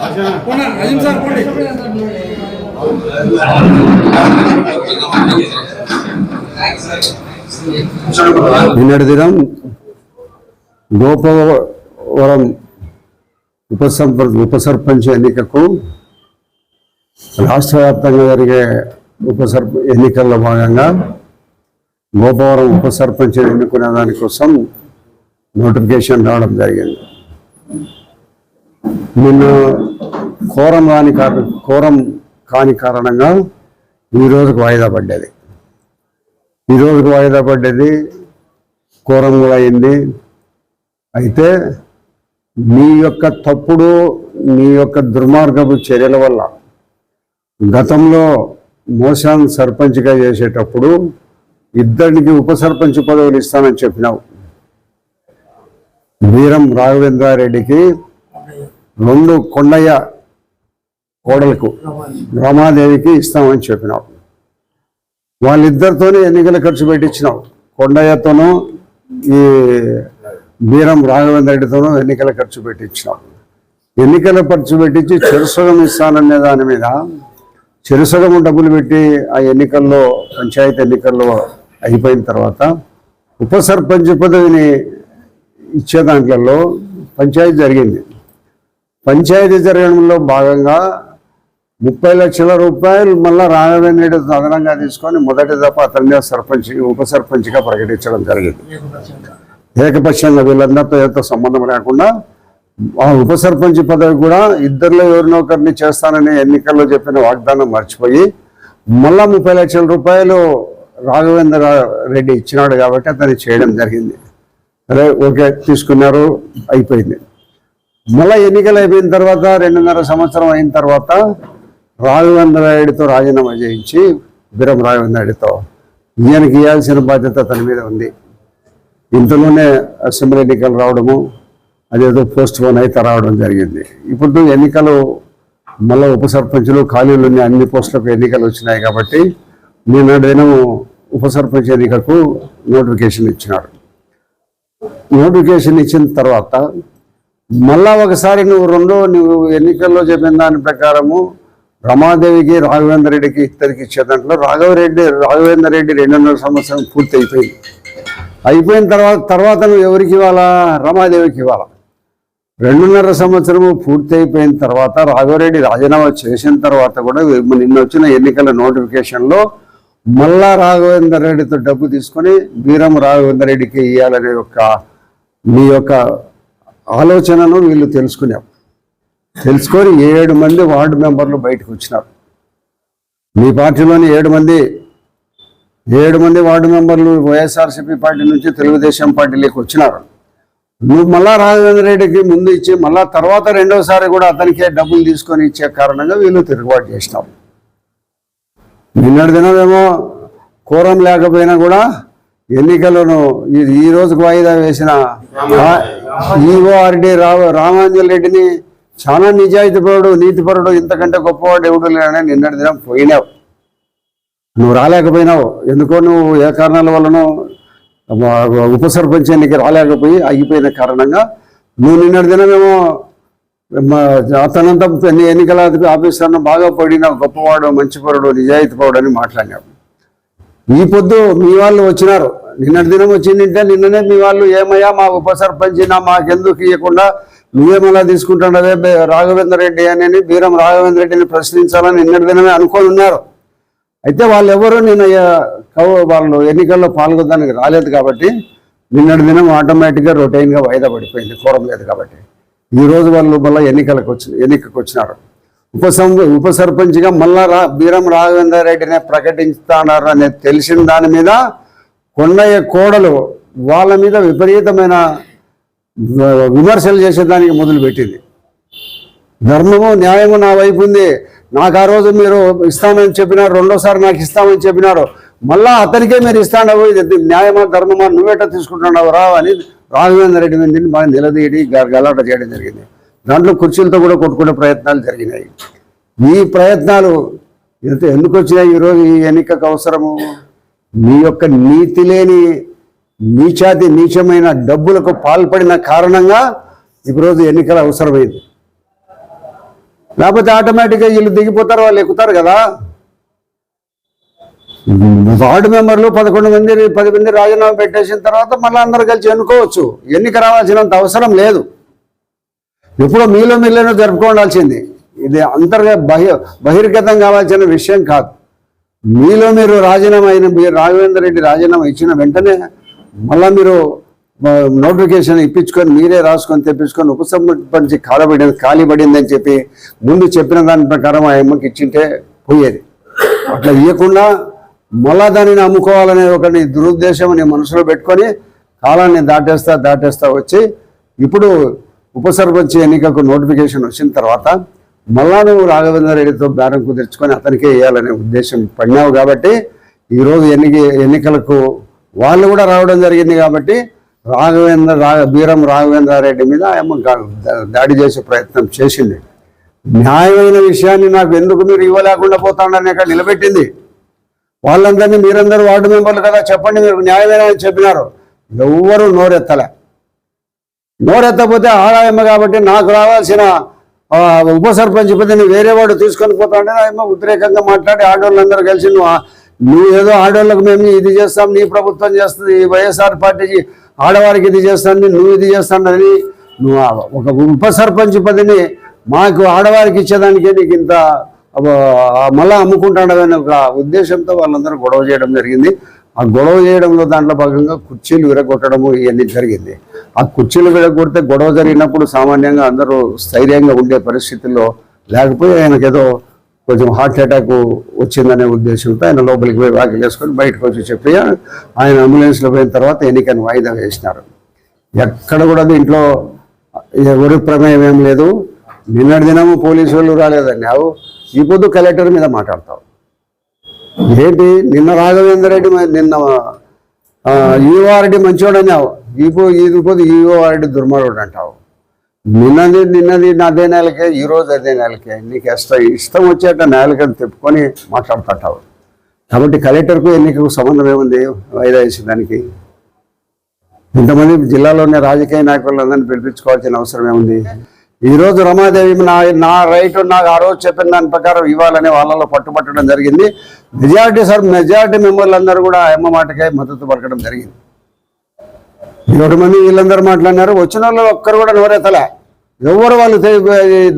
అజిం నిన్నటి దినం గోపవరం ఉపసంప ఉపసర్పంచ్ ఎన్నికకు రాష్ట్ర వ్యాప్తంగా జరిగే ఉపసర్ప ఎన్నికల్లో భాగంగా గోపవరం ఉప సర్పంచ్ ఎన్నుకునే దానికోసం నోటిఫికేషన్ రావడం జరిగింది. నిన్న కోరం రాని కారణ కోరం కాని కారణంగా ఈరోజుకు వాయిదా పడ్డది. ఈ వాయిదా పడ్డది కోరం కూడా అయింది. అయితే మీ యొక్క తప్పుడు మీ యొక్క దుర్మార్గపు చర్యల వల్ల గతంలో మోసాన్ సర్పంచ్గా చేసేటప్పుడు ఇద్దరికి ఉప సర్పంచ్ పదవులు ఇస్తానని చెప్పినావు. వీరం రాఘవేంద్రారెడ్డికి రెండు కొండయ్య కోడలకు రమాదేవికి ఇస్తామని చెప్పినావు. వాళ్ళిద్దరితోనే ఎన్నికల ఖర్చు పెట్టించినావు. కొండయ్యతోనూ ఈ వీరం రాఘవేంద్రరెడ్డితోనూ ఎన్నికల ఖర్చు పెట్టించినావు. ఎన్నికల ఖర్చు పెట్టించి చెరుసగం ఇస్తాననే దాని మీద చెరుసగం డబ్బులు పెట్టి ఆ ఎన్నికల్లో పంచాయతీ ఎన్నికల్లో అయిపోయిన తర్వాత ఉప సర్పంచ్ పదవిని ఇచ్చే దాంట్లో పంచాయతీ జరిగింది. పంచాయతీ జరగడంలో భాగంగా ముప్పై లక్షల రూపాయలు మళ్ళీ రాఘవేంద్ర రెడ్డి అదనంగా తీసుకొని మొదటి దఫ అతన్ని సర్పంచ్ ఉప సర్పంచ్గా ప్రకటించడం జరిగింది. ఏకపక్షంగా వీళ్ళందరితో ఎంతో సంబంధం లేకుండా ఉప సర్పంచ్ పదవి కూడా ఇద్దరిలో ఎవరినో ఒకరిని చేస్తానని ఎన్నికల్లో చెప్పిన వాగ్దానం మర్చిపోయి మళ్ళా ముప్పై లక్షల రూపాయలు రాఘవేంద్ర రెడ్డి ఇచ్చినాడు కాబట్టి అతను చేయడం జరిగింది. సరే ఓకే తీసుకున్నారు అయిపోయింది. మళ్ళా ఎన్నికలు అయిపోయిన తర్వాత రెండున్నర సంవత్సరం అయిన తర్వాత రాఘవేంద్ర రెడ్డితో రాజీనామా చేయించి బిరం రాఘవేంద్ర రెడ్డితో ఈయనకి ఇవ్వాల్సిన బాధ్యత తన మీద ఉంది. ఇంతలోనే అసెంబ్లీ ఎన్నికలు రావడము అదేదో పోస్ట్ పోన్ అయితే రావడం జరిగింది. ఇప్పుడు ఎన్నికలు మళ్ళీ ఉప సర్పంచులు ఖాళీలు ఉన్న అన్ని పోస్టులకు ఎన్నికలు వచ్చినాయి కాబట్టి నిన్న ఉప సర్పంచ్ ఎన్నికకు నోటిఫికేషన్ ఇచ్చినారు. నోటిఫికేషన్ ఇచ్చిన తర్వాత మళ్ళా ఒకసారి నువ్వు రెండో నువ్వు ఎన్నికల్లో చెప్పిన దాని ప్రకారము రమాదేవికి రాఘవేంద్ర రెడ్డికి ఇద్దరికి ఇచ్చే దాంట్లో రాఘవరెడ్డి రాఘవేంద్ర రెడ్డి రెండున్నర సంవత్సరం పూర్తి అయిపోయింది అయిపోయిన తర్వాత తర్వాత నువ్వు ఎవరికి ఇవ్వాలా? రమాదేవికి ఇవ్వాలా? రెండున్నర సంవత్సరము పూర్తి అయిపోయిన తర్వాత రాఘవరెడ్డి రాజీనామా చేసిన తర్వాత కూడా నిన్న వచ్చిన ఎన్నికల నోటిఫికేషన్లో మళ్ళా రాఘవేందర్ రెడ్డితో డబ్బు తీసుకొని వీరం రాఘవేందర్ రెడ్డికి ఇవ్వాలనే యొక్క మీ యొక్క ఆలోచనను వీళ్ళు తెలుసుకున్నాం తెలుసుకొని ఏడు మంది వార్డు మెంబర్లు బయటకు వచ్చినారు. మీ పార్టీలోని ఏడు మంది ఏడు మంది వార్డు మెంబర్లు వైఎస్ఆర్సీపీ పార్టీ నుంచి తెలుగుదేశం పార్టీలోకి వచ్చినారు. నువ్వు మళ్ళా రాఘవేంద్ర రెడ్డికి ముందు ఇచ్చి మళ్ళా తర్వాత రెండోసారి కూడా అతనికే డబ్బులు తీసుకొని ఇచ్చే కారణంగా వీళ్ళు తిరుగుబాటు చేసినాం. నిన్నటి దినమేమో కోరం లేకపోయినా కూడా ఎన్నికలను ఈ ఈ రోజుకు వాయిదా వేసిన ఈఓఆర్డి రావ రామాంజల్ రెడ్డిని చాలా నిజాయితీపరుడు నీతిపరుడు ఇంతకంటే గొప్పవాడు ఎవడు లేడని నిన్నటి దినం పోయినావు. నువ్వు రాలేకపోయినావు. ఎందుకో నువ్వు ఏ కారణాల వల్లనో ఉప సర్పంచ్ ఎన్నిక రాలేకపోయి ఆగిపోయిన కారణంగా నువ్వు నిన్నటి దినమేమో అతనంతా ఎన్ని ఎన్నికల ఆఫీసర్ను బాగా పడిన గొప్పవాడు మంచిపరుడు నిజాయితీపరుడు అని మాట్లాడినావు ఈ పొద్దు మీ వాళ్ళు వచ్చినారు. నిన్నటి దినం వచ్చిందంటే నిన్ననే మీ వాళ్ళు ఏమయ్యా మా ఉప సర్పంచినా మాకెందుకు ఇవ్వకుండా నువ్వేమలా తీసుకుంటున్నదే రాఘవేంద్ర రెడ్డి అని బీరం రాఘవేంద్ర రెడ్డిని ప్రశ్నించాలని నిన్నటి దినమే అనుకొని ఉన్నారు. అయితే వాళ్ళు ఎవరు నేను కౌ- వాళ్ళు ఎన్నికల్లో పాల్గొనడానికి రాలేదు కాబట్టి నిన్నటి దినం ఆటోమేటిక్గా రొటైన్గా వాయిదా పడిపోయింది కోరం లేదు కాబట్టి. ఈ రోజు వాళ్ళు మళ్ళీ ఎన్నికలకు వచ్చి ఎన్నికకు వచ్చినారు. ఉప ఉప సర్పంచ్గా మళ్ళా రా బీరం రాఘవేంద్ర రెడ్డినే ప్రకటిస్తానారు అనేది తెలిసిన దాని మీద కొండయ్య కోడలు వాళ్ళ మీద విపరీతమైన విమర్శలు చేసేదానికి మొదలుపెట్టింది. ధర్మము న్యాయము నా వైపు ఉంది. నాకు ఆ రోజు మీరు ఇస్తామని చెప్పినారు రెండోసారి నాకు ఇస్తామని చెప్పినారు. మళ్ళా అతనికే మీరు ఇస్తానవు ఇది న్యాయమా ధర్మమా నువ్వేట తీసుకుంటున్నావు రా అని రాఘవేంద్ర రెడ్డి మీద బాగా నిలదీయడి గలాట చేయడం జరిగింది. దాంట్లో కుర్చీలతో కూడా కొట్టుకునే ప్రయత్నాలు జరిగినాయి. ఈ ప్రయత్నాలు ఎంత ఎందుకు వచ్చినాయి ఈరోజు ఈ ఎన్నికకు అవసరము? మీ యొక్క నీతి లేని నీచాతి నీచమైన డబ్బులకు పాల్పడిన కారణంగా ఈరోజు ఎన్నికలు అవసరమైంది. లేకపోతే ఆటోమేటిక్గా వీళ్ళు దిగిపోతారు వాళ్ళు ఎక్కుతారు కదా. వార్డు మెంబర్లు పదకొండు మంది పది మంది రాజీనామా పెట్టేసిన తర్వాత మళ్ళీ అందరు కలిసి ఎన్నుకోవచ్చు. ఎన్నిక రావాల్సినంత అవసరం లేదు. ఎప్పుడో మీలో మీలోనూ జరుపుకోవాల్సింది ఇది అంతర్గత బహి బహిర్గతం కావాల్సిన విషయం కాదు. మీలో మీరు రాజీనామా అయిన మీరు రెడ్డి రాజీనామా ఇచ్చిన వెంటనే మళ్ళా మీరు నోటిఫికేషన్ ఇప్పించుకొని మీరే రాసుకొని తెప్పించుకొని ఉపసంహరించి కాలబడింది ఖాళీ పడిందని చెప్పి ముందు చెప్పిన దాని ప్రకారం ఆ అమ్మకి ఇచ్చింటే పోయేది. అట్లా ఇవ్వకుండా మళ్ళా దానిని అమ్ముకోవాలనే ఒక నీ దురుద్దేశం నీ మనసులో పెట్టుకొని కాలాన్ని దాటేస్తా దాటేస్తా వచ్చి ఇప్పుడు ఉపసర్పంచ్ ఎన్నికకు నోటిఫికేషన్ వచ్చిన తర్వాత మళ్ళా నువ్వు రాఘవేంద్ర రెడ్డితో బేరం కుదుర్చుకొని అతనికే వేయాలనే ఉద్దేశం పడినావు కాబట్టి ఈరోజు ఎన్నిక ఎన్నికలకు వాళ్ళు కూడా రావడం జరిగింది కాబట్టి రాఘవేంద్ర రా బీరం రాఘవేంద్ర రెడ్డి మీద ఆమె దాడి చేసే ప్రయత్నం చేసింది. న్యాయమైన విషయాన్ని నాకు ఎందుకు మీరు ఇవ్వలేకుండా పోతాడని అక్కడ నిలబెట్టింది. వాళ్ళందరినీ మీరందరూ వార్డు మెంబర్లు కదా చెప్పండి మీరు న్యాయమైన అని చెప్పినారు. ఎవ్వరూ నోరెత్తలే. నోరెత్తపోతే ఆదాయమ్మ కాబట్టి నాకు రావాల్సిన ఉప సర్పంచ్ పదవిని వేరే వాడు తీసుకొని పోతాడని ఆయమ్మ ఉద్రేకంగా మాట్లాడి ఆడవాళ్ళందరూ కలిసి నువ్వు నువ్వేదో ఏదో ఆడవాళ్ళకు మేము ఇది చేస్తాం నీ ప్రభుత్వం చేస్తుంది వైఎస్ఆర్ పార్టీకి ఆడవారికి ఇది చేస్తాను నువ్వు ఇది చేస్తానని నువ్వు ఒక ఉప సర్పంచ్ పదిని మాకు ఆడవారికి ఇచ్చేదానికే నీకు ఇంత అబ్బో, మళ్ళా అమ్ముకుంటాడని ఒక ఉద్దేశంతో వాళ్ళందరూ గొడవ చేయడం జరిగింది. ఆ గొడవ చేయడంలో దాంట్లో భాగంగా కుర్చీలు విరగొట్టడము ఇవన్నీ జరిగింది. ఆ కుర్చీలు విరగొడితే గొడవ జరిగినప్పుడు సామాన్యంగా అందరూ స్థైర్యంగా ఉండే పరిస్థితుల్లో లేకపోతే ఆయనకేదో కొంచెం హార్ట్ అటాక్ వచ్చిందనే ఉద్దేశంతో ఆయన లోపలికి పోయి వాకిలు వేసుకొని బయటకు వచ్చి చెప్పి ఆయన అంబులెన్స్లో పోయిన తర్వాత ఎన్నికను వాయిదా వేసినారు. ఎక్కడ కూడా దీంట్లో ఎవరి ప్రమేయం ఏం లేదు. నిన్నటి దినము పోలీసు వాళ్ళు రాలేదన్నావు ఈ పొద్దు కలెక్టర్ మీద మాట్లాడతావు. ఏంటి? నిన్న రాఘవేంద్ర రెడ్డి నిన్న ఈఓ మంచివాడు అని అన్నావు ఈ పో ఈఓ దుర్మార్గుడు అంటావు. నిన్నది నిన్నది అదే నెలకే ఈరోజు అదే నెలకే. నీకు ఇష్టం ఇష్టం వచ్చేట నెలకని తిప్పుకొని మాట్లాడుతుంటావు కాబట్టి కలెక్టర్కు ఎన్నికకు సంబంధం ఏముంది? వాయిదా వేసిన దానికి. ఇంతమంది జిల్లాలోని రాజకీయ నాయకులందరినీ పిలిపించుకోవాల్సిన అవసరం ఏముంది? ఈరోజు రమాదేవి నా నా రైట్ నాకు ఆ రోజు చెప్పిన దాని ప్రకారం ఇవ్వాలని వాళ్ళలో పట్టుబట్టడం జరిగింది. మెజారిటీ సార్ మెజారిటీ మెంబర్లు అందరూ కూడా అమ్మ మాటకే మద్దతు పలకడం జరిగింది. ఏడు మంది వీళ్ళందరూ మాట్లాడినారు. వచ్చిన వాళ్ళు ఒక్కరు కూడా నోరెత్తలే. ఎవరు వాళ్ళు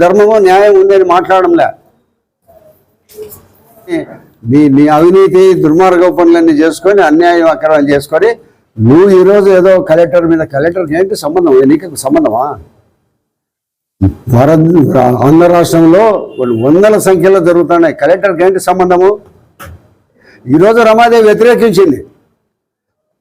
ధర్మము న్యాయం ఉంది అని మాట్లాడంలే నీ నీ అవినీతి దుర్మార్గ పనులన్నీ చేసుకొని అన్యాయం అక్రమం చేసుకొని నువ్వు ఈరోజు ఏదో కలెక్టర్ మీద కలెక్టర్కి ఏంటి సంబంధం? ఎన్నికకు సంబంధమా? భారత్ ఆంధ్ర రాష్ట్రంలో కొన్ని వందల సంఖ్యలో జరుగుతున్నాయి. కలెక్టర్కి ఏంటి సంబంధము? ఈరోజు రమాదేవి వ్యతిరేకించింది.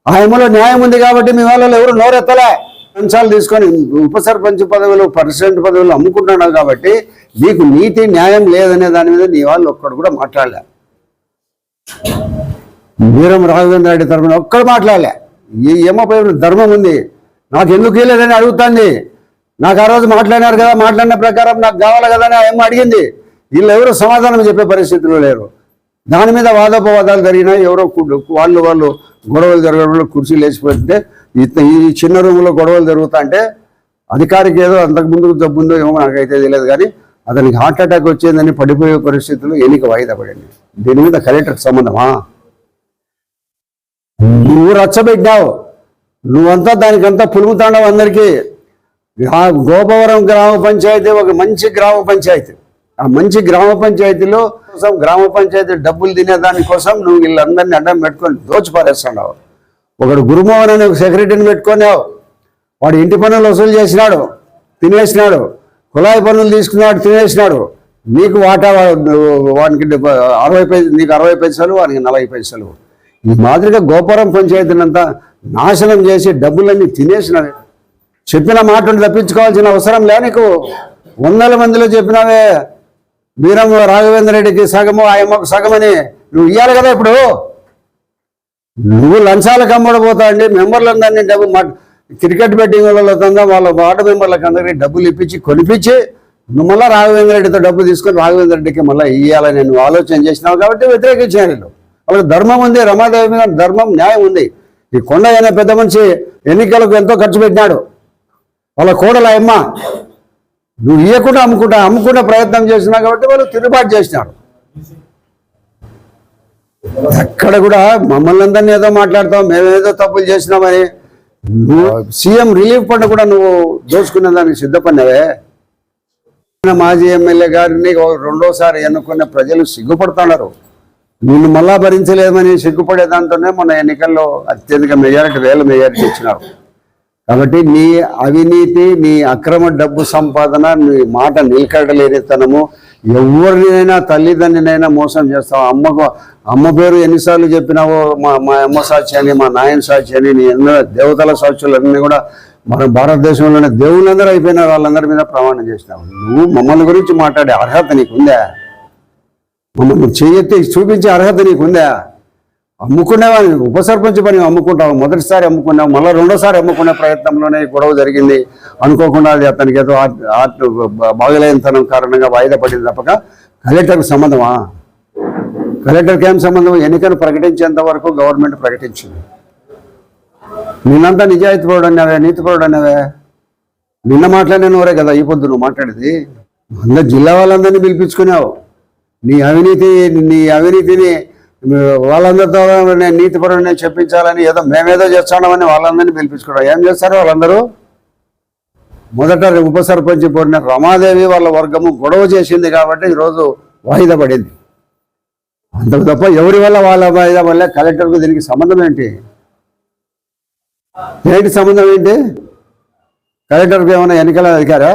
ఆ ఎమ్మలో న్యాయం ఉంది కాబట్టి మీ వాళ్ళలో ఎవరు నోరెత్తలే. అంశాలు తీసుకొని ఉప సర్పంచ్ పదవులు ప్రెసిడెంట్ పదవులు అమ్ముకుంటున్నాడు కాబట్టి నీకు నీతి న్యాయం లేదనే దాని మీద నీ వాళ్ళు ఒక్కడు కూడా మాట్లాడలే. వీరం రాఘవేంద్ర రెడ్డి తరఫున ఒక్కడు మాట్లాడలే. ఈ ధర్మం ఉంది. నాకు ఎందుకు లేదని అడుగుతుంది. నాకు ఆ రోజు మాట్లాడినారు కదా మాట్లాడిన ప్రకారం నాకు కావాలి కదా అని ఏమో అడిగింది. వీళ్ళు ఎవరు సమాధానం చెప్పే పరిస్థితిలో లేరు. దాని మీద వాదోపవాదాలు జరిగినాయి ఎవరో వాళ్ళు వాళ్ళు గొడవలు జరగడంలో కుర్చీలు లేచిపోతే ఈ- చిన్న రూములో గొడవలు జరుగుతా అంటే అధికారికి ఏదో అంతకుముందు జబ్బు ఉందో ఏమో నాకైతే తెలియదు కానీ అతనికి హార్ట్ అటాక్ వచ్చిందని పడిపోయే పరిస్థితులు ఎన్నిక వాయిదా పడింది. దీని మీద కలెక్టర్కి సంబంధమా? నువ్వు రచ్చబెట్టావు నువ్వంతా దానికంతా పులుముతాండవు అందరికీ. ఆ గోపవరం గ్రామ పంచాయతీ ఒక మంచి గ్రామ పంచాయతీ. ఆ మంచి గ్రామ పంచాయతీలో కోసం గ్రామ పంచాయతీ డబ్బులు తినే దానికోసం నువ్వు వీళ్ళందరినీ అడ్డం పెట్టుకొని దోచి పారేస్తున్నావు ఒకడు గురుమోహన్ అనే ఒక సెక్రటరీని పెట్టుకున్నావు వాడు ఇంటి పన్నులు వసూలు చేసినాడు తినేసినాడు కుళాయి పనులు తీసుకున్నాడు తినేసినాడు. నీకు వాటా వానికి అరవై పైసలు నీకు అరవై పైసలు వానికి నలభై పైసలు. ఈ మాదిరిగా గోపురం పంచాయతీనంతా నాశనం చేసి డబ్బులన్నీ తినేసినవి చెప్పిన మాటను తప్పించుకోవాల్సిన అవసరం లే నీకు. వందల మందిలో చెప్పినావే వీరమ్మ రాఘవేంద్ర రెడ్డికి సగము ఆయమ్మకు సగమని. నువ్వు ఇవ్వాలి కదా ఇప్పుడు. నువ్వు లంచాలకు అమ్మడపోతా అండి. మెంబర్లందరినీ డబ్బు మా క్రికెట్ బెట్టింగ్ వాళ్ళ వాళ్ళ వార్డు మెంబర్లకు అందరికీ డబ్బులు ఇప్పించి కొనిపించి నువ్వు మళ్ళీ రాఘవేంద్ర రెడ్డితో డబ్బు తీసుకొని రాఘవేంద్ర రెడ్డికి మళ్ళీ ఇవ్వాలని నువ్వు ఆలోచన చేసినావు కాబట్టి వ్యతిరేకించారు వీళ్ళు వాళ్ళకి ధర్మం ఉంది రమాదేవి మీద ధర్మం న్యాయం ఉంది. ఈ కొండ అనే పెద్ద మనిషి ఎన్నికలకు ఎంతో ఖర్చు పెట్టినాడు. వాళ్ళ కోడల అమ్మ నువ్వు ఇవ్వకుండా అమ్ముకుంటా అమ్ముకునే ప్రయత్నం చేసినావు కాబట్టి వాళ్ళు తిరుగుబాటు చేసినారు. అక్కడ కూడా మమ్మల్ని అందరినీ ఏదో మాట్లాడతాం మేమేదో తప్పులు చేసినామని నువ్వు సీఎం రిలీఫ్ ఫండ్ కూడా నువ్వు దోచుకునే దానికి సిద్ధపడినవే మాజీ ఎమ్మెల్యే గారిని రెండోసారి ఎన్నుకునే ప్రజలు సిగ్గుపడుతున్నారు. నిన్ను మళ్ళా భరించలేమని సిగ్గుపడే దాంతోనే మన ఎన్నికల్లో అత్యధిక మెజారిటీ వేల మెజారిటీ ఇచ్చినారు. కాబట్టి నీ అవినీతి నీ అక్రమ డబ్బు సంపాదన నీ మాట నిలకడలేనితనము ఎవరినైనా తల్లిదండ్రినైనా మోసం చేస్తావు. అమ్మకు అమ్మ పేరు ఎన్నిసార్లు చెప్పినావో మా మా అమ్మ సాక్షి అని మా నాయన సాక్షి అని నీ ఎన్నో దేవతల సాక్షులన్నీ కూడా మన భారతదేశంలోనే దేవుళ్ళందరూ అయిపోయిన వాళ్ళందరి మీద ప్రమాణం చేసినావు. నువ్వు మమ్మల్ని గురించి మాట్లాడే అర్హత నీకుందా? మమ్మల్ని చేయెత్తి చూపించే అర్హత నీకుందా? అమ్ముకునేవాడిని ఉప సర్పంచ్ పని అమ్ముకుంటాం మొదటిసారి అమ్ముకున్నాం మళ్ళీ రెండోసారి అమ్ముకునే ప్రయత్నంలోనే గొడవ జరిగింది. అనుకోకుండా అది అతనికి ఏదో ఆర్ట్ బాగలేనితనం కారణంగా వాయిదా పడింది తప్పక. కలెక్టర్కి సంబంధమా? కలెక్టర్కి ఏం సంబంధం? ఎన్నికను ప్రకటించేంత వరకు గవర్నమెంట్ ప్రకటించింది. నిన్నంతా నిజాయితీ అనేవే నీతిపరుడు అనేవే నిన్న మాట్లాడినవరే కదా ఈ పొద్దు నువ్వు మాట్లాడేది? అందరు జిల్లా వాళ్ళందరినీ పిలిపించుకున్నావు. నీ అవినీతి నీ అవినీతిని వాళ్ళందరితో నేను నీతిపరుని చెప్పించాలని ఏదో మేమేదో చేస్తున్నామని వాళ్ళందరినీ పిలిపించుకోవడం ఏం చేస్తారు వాళ్ళందరూ? మొదట ఉప సర్పంచ్ పోడిన రమాదేవి వాళ్ళ వర్గము గొడవ చేసింది కాబట్టి ఈరోజు వాయిదా పడింది. అంతకు తప్ప ఎవరి వల్ల వాళ్ళ వాయిదా వల్ల కలెక్టర్కు దీనికి సంబంధం ఏంటి? ఏంటి సంబంధం ఏంటి? కలెక్టర్కి ఏమైనా ఎన్నికల అధికారా?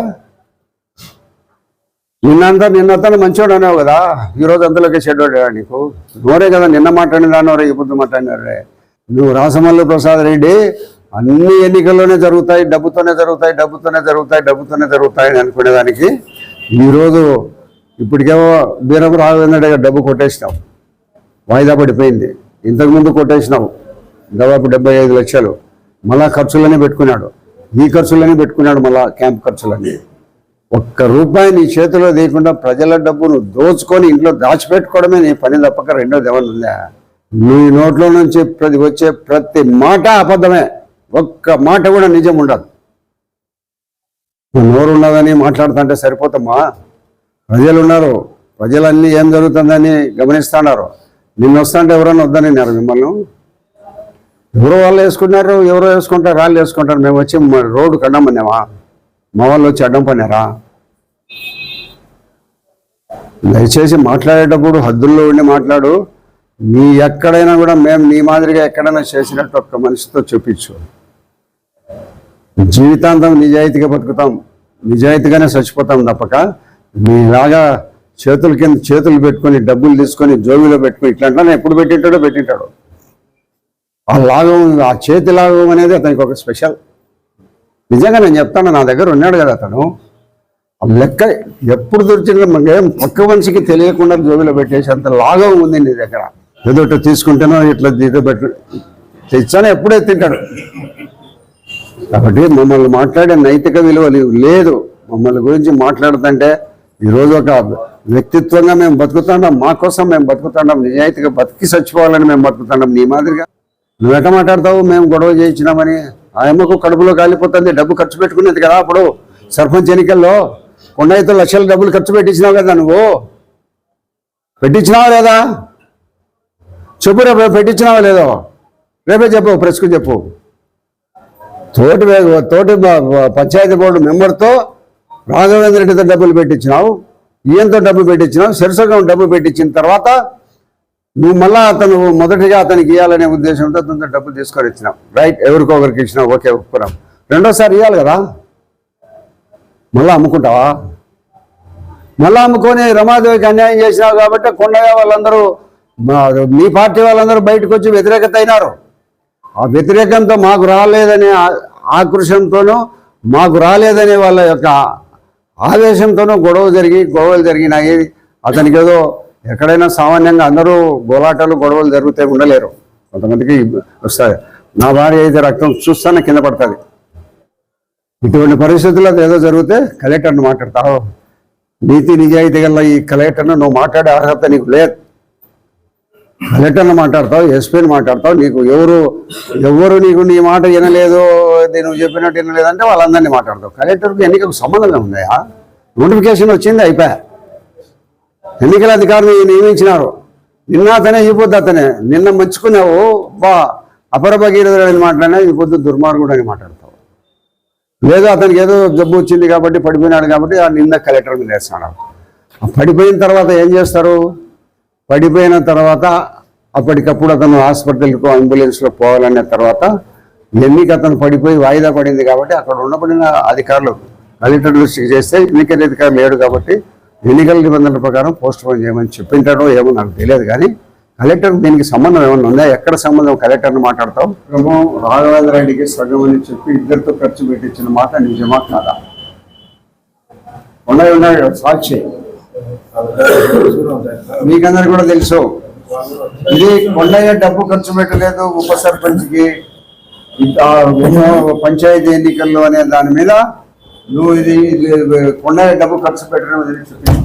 నిన్నంతా నిన్నంతా మంచివాడు అనేవు కదా. ఈ రోజు అంతలోకి చెడ్డోడా నీకు. నోరే కదా నిన్న మాట్లాడిన నోరే ఈ మాట్లాడినారే నువ్వు రాసమల్లు ప్రసాద్ రెడ్డి అన్ని ఎన్నికల్లోనే జరుగుతాయి డబ్బుతోనే జరుగుతాయి డబ్బుతోనే జరుగుతాయి డబ్బుతోనే జరుగుతాయి అని అనుకునేదానికి ఈరోజు ఇప్పటికేమో బీరం రాఘవేంద్ర గారు డబ్బు కొట్టేసినావు. వాయిదా పడిపోయింది. ఇంతకుముందు కొట్టేసినావు. దాదాపు డెబ్బై ఐదు లక్షలు. మళ్ళా ఖర్చులనే పెట్టుకున్నాడు. ఈ ఖర్చులనే పెట్టుకున్నాడు మళ్ళా క్యాంప్ ఖర్చులన్నీ. ఒక్క రూపాయి నీ చేతిలో తీయకుండా ప్రజల డబ్బును దోచుకొని ఇంట్లో దాచిపెట్టుకోవడమే నీ పని తప్పక రెండోది ఏమన్నా ఉందా? నీ నోట్లో నుంచి ప్రతి వచ్చే ప్రతి మాట అబద్ధమే. ఒక్క మాట కూడా నిజం ఉండదు. నోరు ఉన్నదని మాట్లాడుతుంటే సరిపోతామా ప్రజలు ఉన్నారు ప్రజలన్నీ ఏం జరుగుతుందని గమనిస్తున్నారు. నిన్న వస్తుంటే ఎవరైనా వద్దనిన్నారు మిమ్మల్ని. ఎవరో వాళ్ళు వేసుకున్నారు ఎవరో వేసుకుంటారు వాళ్ళు వేసుకుంటారు. మేము వచ్చి మా రోడ్డు కడ్డం పన్నామా మా వాళ్ళు వచ్చి అడ్డం పన్నారా దయచేసి మాట్లాడేటప్పుడు హద్దుల్లో ఉండి మాట్లాడు. నీ ఎక్కడైనా కూడా మేము నీ మాదిరిగా ఎక్కడైనా చేసినట్టు ఒక్క మనిషితో చూపించు. జీవితాంతం నిజాయితీగా బతుకుతాం. నిజాయితీగానే చచ్చిపోతాం తప్పక. నీలాగా చేతుల కింద చేతులు పెట్టుకొని డబ్బులు తీసుకొని జోబీలో పెట్టుకొని ఇట్లాంటి ఎప్పుడు పెట్టింటాడో పెట్టింటాడు. ఆ లాగం ఆ చేతి లాగం అనేది అతనికి ఒక స్పెషల్. నిజంగా నేను చెప్తాను నా దగ్గర ఉన్నాడు కదా అతను. లెక్క ఎప్పుడు దొరికిన ఏం పక్క మనిషికి తెలియకుండా జోబిలో పెట్టేసి అంత లాగం ఉంది నీ దగ్గర. ఏదో ఇట్లా తీసుకుంటేనో ఇట్లా ఇదో పెట్టు. తెచ్చానో ఎప్పుడే తింటాడు. కాబట్టి మమ్మల్ని మాట్లాడే నైతిక విలువ లేదు. మమ్మల్ని గురించి మాట్లాడుతుంటే ఈరోజు ఒక వ్యక్తిత్వంగా మేము బతుకుతున్నాం మా కోసం మేము బతుకుతున్నాం నిజాయితీగా బతికి చచ్చిపోవాలని మేము బతుకుతున్నాం నీ మాదిరిగా. నువ్వు మాట్లాడతావు? మేము గొడవ చేయించినామని. ఆయమ్మకు కడుపులో కాలిపోతుంది డబ్బు ఖర్చు పెట్టుకునేది కదా అప్పుడు. సర్పంచ్ ఎన్నికల్లో కొండ ఐదు లక్షల డబ్బులు ఖర్చు పెట్టించినావు కదా నువ్వు? పెట్టించినావా లేదా? చెప్పు రేపు పెట్టించినావా లేదో? రేపే చెప్పు ప్రెస్కు చెప్పు. తోటి వే- తోటి పంచాయతీ బోర్డు మెంబర్తో రాఘవేంద్ర రెడ్డితో డబ్బులు పెట్టించినావు ఈయనతో డబ్బులు పెట్టించినావు సరిసగం డబ్బు పెట్టించిన తర్వాత నువ్వు మళ్ళా అతను మొదటిగా అతనికి ఇవ్వాలనే ఉద్దేశంతో అతనితో డబ్బులు తీసుకొని ఇచ్చినావు రైట్ ఎవరికొకరికి ఇచ్చినావు ఓకే ఒప్పుకున్నాం. రెండోసారి ఇవ్వాలి కదా? మళ్ళా అమ్ముకుంటావా? మళ్ళా అమ్ముకొని రమాదేవికి అన్యాయం చేసినావు కాబట్టి కొండయ్య వాళ్ళందరూ మా- మీ పార్టీ వాళ్ళందరూ బయటకు వచ్చి వ్యతిరేకత అయినారు ఆ వ్యతిరేకంతో మాకు రాలేదనే ఆకృషంతోనూ మాకు రాలేదనే వాళ్ళ యొక్క ఆవేశంతోనూ గొడవ జరిగి గొడవలు జరిగినాయి. అతనికి ఏదో ఎక్కడైనా సామాన్యంగా అందరూ గోలాటలు గొడవలు జరిగితే ఉండలేరు. కొంతమందికి వస్తాయి. నా భార్య అయితే రక్తం చూస్తానే కింద పడుతుంది. ఇటువంటి పరిస్థితుల్లో ఏదో జరిగితే కలెక్టర్ని మాట్లాడతావు నీతి నిజాయితీ గల ఈ కలెక్టర్ను నువ్వు మాట్లాడే అర్హత నీకు లేదు. కలెక్టర్ని మాట్లాడతావు ఎస్పీని మాట్లాడతావు నీకు ఎవరు ఎవరు నీకు నీ మాట వినలేదు నువ్వు చెప్పినట్టు వినలేదంటే వాళ్ళందరినీ మాట్లాడతావు. కలెక్టర్కి ఎన్నికలకు సంబంధం ఉందా నోటిఫికేషన్ వచ్చింది అయిపోయా. ఎన్నికల అధికారిని నియమించినారు. నిన్న అతనే ఈ పొద్దు అతనే. నిన్న మంచుకున్నావు బా అపర భగీరథుడు అని మాట్లాడినా ఈ పొద్దు దుర్మార్గుడు అని మాట్లాడతావు. లేదా అతనికి ఏదో జబ్బు వచ్చింది కాబట్టి పడిపోయినాడు కాబట్టి ఆ నిన్న కలెక్టర్ మీద వేస్తాడు. పడిపోయిన తర్వాత ఏం చేస్తారు? పడిపోయిన తర్వాత అప్పటికప్పుడు అతను హాస్పిటల్కు అంబులెన్స్లో పోవాలనే తర్వాత ఎన్నిక అతను పడిపోయి వాయిదా పడింది కాబట్టి అక్కడ ఉండబడిన అధికారులు కలెక్టర్ దృష్టికి చేస్తే ఎన్నికల అధికారులు లేడు కాబట్టి ఎన్నికల నిబంధనల ప్రకారం పోస్ట్ పోన్ చేయమని చెప్పింటాడో ఏమో నాకు తెలియదు కానీ కలెక్టర్ దీనికి సంబంధం ఏమన్నా ఉందా? ఎక్కడ సంబంధం కలెక్టర్ని మాట్లాడతాం సగం రాఘవేంద్ర రెడ్డికి సగం అని చెప్పి ఇద్దరితో ఖర్చు పెట్టించిన మాట నిజమా కాదా? ఉన్నాయి ఉన్నాయి సాక్షి. మీకందరు కూడా తెలుసు. ఇది కొండయ్య డబ్బు ఖర్చు పెట్టలేదు ఉప సర్పంచ్కి. పంచాయతీ ఎన్నికల్లో అనే దాని మీద నువ్వు ఇది కొండయ్య డబ్బు ఖర్చు పెట్టడం అనేది చూపించు